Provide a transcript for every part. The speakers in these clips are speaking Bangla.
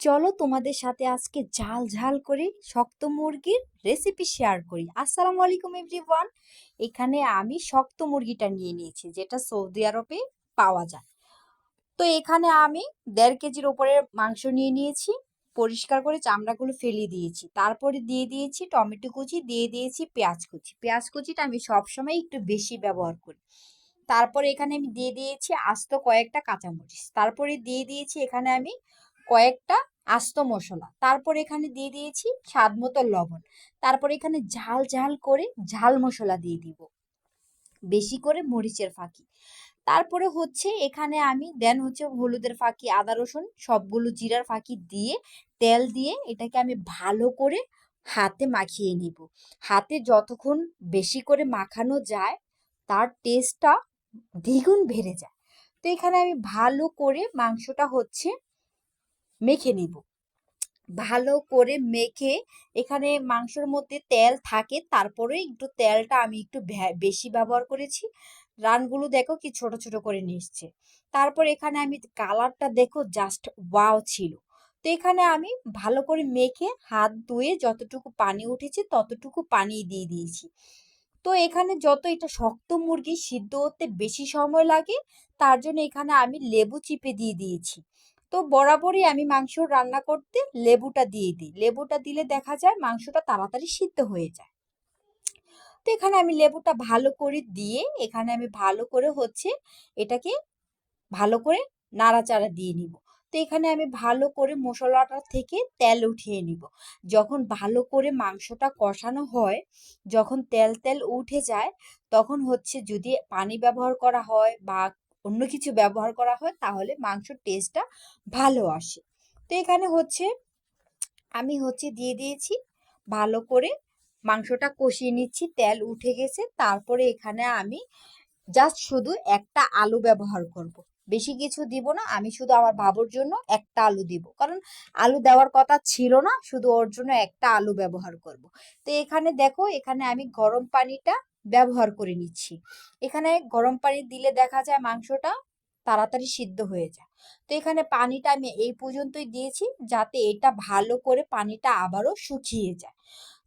চলো তোমাদের সাথে আজকে ঝাল ঝাল করে শক্ত মুরগির রেসিপি শেয়ার করি। আসসালামু আলাইকুম এভরিওয়ান এখানে আমি শক্ত মুরগিটা নিয়ে নিয়েছি, যেটা সৌদি আরবে পাওয়া যায়। তো এখানে আমি দেড় কেজির উপরে মাংস নিয়ে নিয়েছি, পরিষ্কার করে চামড়াগুলো ফেলে দিয়েছি। তারপরে দিয়ে দিয়েছি টমেটো কুচি, দিয়ে দিয়েছি পেঁয়াজ কুচি। পেঁয়াজ কুচিটা আমি সবসময় একটু বেশি ব্যবহার করি। তারপরে এখানে আমি দিয়ে দিয়েছি আস্ত কয়েকটা কাঁচামরিচ। তারপরে দিয়ে দিয়েছি এখানে আমি কয়েকটা আস্ত মশলা। তারপর এখানে দিয়ে দিয়েছি স্বাদ মতো লবণ। তারপর এখানে ঝাল ঝাল করে ঝাল মশলা দিয়ে দিব। বেশি করে মরিচের ফাঁকি। তারপরে হচ্ছে এখানে আমি দেন হচ্ছে হলুদের ফাঁকি, আদা রসুন, সবগুলো জিরার ফাঁকি দিয়ে তেল দিয়ে এটাকে আমি ভালো করে হাতে মাখিয়ে নিব। হাতে যতক্ষণ বেশি করে মাখানো যায়, তার টেস্টটা দ্বিগুণ বেড়ে যায়। তো এখানে আমি ভালো করে মাংসটা হচ্ছে মেখে নিব। ভালো করে মেখে এখানে মাংসর মধ্যে তেল থাকে, তারপরে একটু তেলটা আমি একটু বেশি ব্যবহার করেছি। রানগুলো দেখো কি ছোট ছোট করে নিচ্ছে। তারপর এখানে আমি কালারটা দেখো জাস্ট ওয়াও ছিল। তো এখানে আমি ভালো করে মেখে হাত ধুয়ে যতটুকু পানি উঠেছে ততটুকু পানি দিয়ে দিয়েছি। তো এখানে যত এটা শক্ত মুরগি সিদ্ধ হতে বেশি সময় লাগে, তার জন্য এখানে আমি লেবু চিপে দিয়ে দিয়েছি। তো বরাবরই আমি মাংস রান্না করতে লেবুটা দিয়ে দিই। লেবুটা দিলে দেখা যায় মাংসটা তাড়াতাড়ি সিদ্ধ হয়ে যায়। তো এখানে আমি লেবুটা ভালো করে দিয়ে, এখানে আমি ভালো করে হচ্ছে এটাকে ভালো করে নাড়াচাড়া দিয়ে নিব। তো এখানে আমি ভালো করে মশলাটা থেকে তেল উঠিয়ে নিব। যখন ভালো করে মাংসটা কষানো হয়, যখন তেল তেল উঠে যায়, তখন হচ্ছে যদি পানি ব্যবহার করা হয় বা অন্য কিছু ব্যবহার করা হয়, তাহলে মাংসর টেস্টটা ভালো আসে তো এখানে হচ্ছে, আমি হচ্ছে দিয়ে দিয়েছি, ভালো করে মাংসটা কষিয়ে নিচ্ছি, তেল উঠে গেছে, তারপরে এখানে আমি জাস্ট শুধু একটা আলু ব্যবহার করব। বেশি কিছু দিব না, আমি শুধু আমার বাবুর জন্য একটা আলু দিব কারণ আলু দেওয়ার কথা ছিল না, শুধু ওর জন্য একটা আলু ব্যবহার করব। তো এখানে দেখো, এখানে আমি গরম পানিটা ব্যবহার করে নিচ্ছি। এখানে গরম পানি দিলে দেখা যায় মাংসটা তাড়াতাড়ি সিদ্ধ হয়ে যায়। তো এখানে পানিটা আমি এই পর্যন্তই দিয়েছি যাতে এটা ভালো করে পানিটা আবারও শুকিয়ে যায়।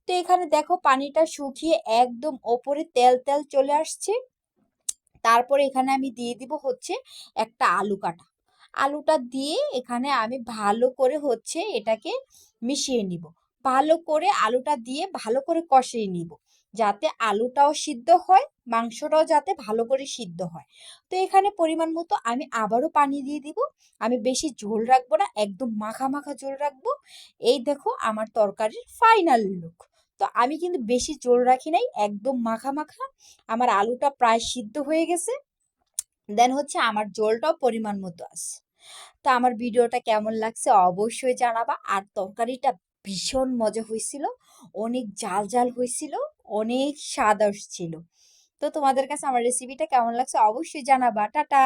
তো এখানে দেখো পানিটা শুকিয়ে একদম ওপরে তেল তেল চলে আসছে। তারপরে এখানে আমি দিয়ে দিব হচ্ছে একটা আলু কাটা। আলুটা দিয়ে এখানে আমি ভালো করে হচ্ছে এটাকে মিশিয়ে নিব। ভালো করে আলুটা দিয়ে ভালো করে কষিয়ে নিব। যাতে আলুটাও সিদ্ধ হয়, মাংসটাও যাতে ভালো করে সিদ্ধ হয়। তো এখানে পরিমাণ মতো আমি আবারও পানি দিয়ে দিব। আমি বেশি ঝোল রাখব না, একদম মাখা মাখা ঝোল রাখব। এই দেখো আমার তরকারির ফাইনাল লুক তো আমি কিন্তু বেশি ঝোল রাখি নাই, একদম মাখা মাখা। আমার আলুটা প্রায় সিদ্ধ হয়ে গেছে। দেন হচ্ছে আমার ঝোলটাও পরিমাণ মতো আছে। তো আমার ভিডিওটা কেমন লাগছে অবশ্যই জানাবা। আর তরকারিটা ভীষণ মজা হয়েছিল, অনেক জাল জাল হয়েছিল, অনেক স্বাদ আসছিল। তো তোমাদের কাছে আমার রেসিপিটা কেমন লাগছে অবশ্যই জানাবা। টাটা!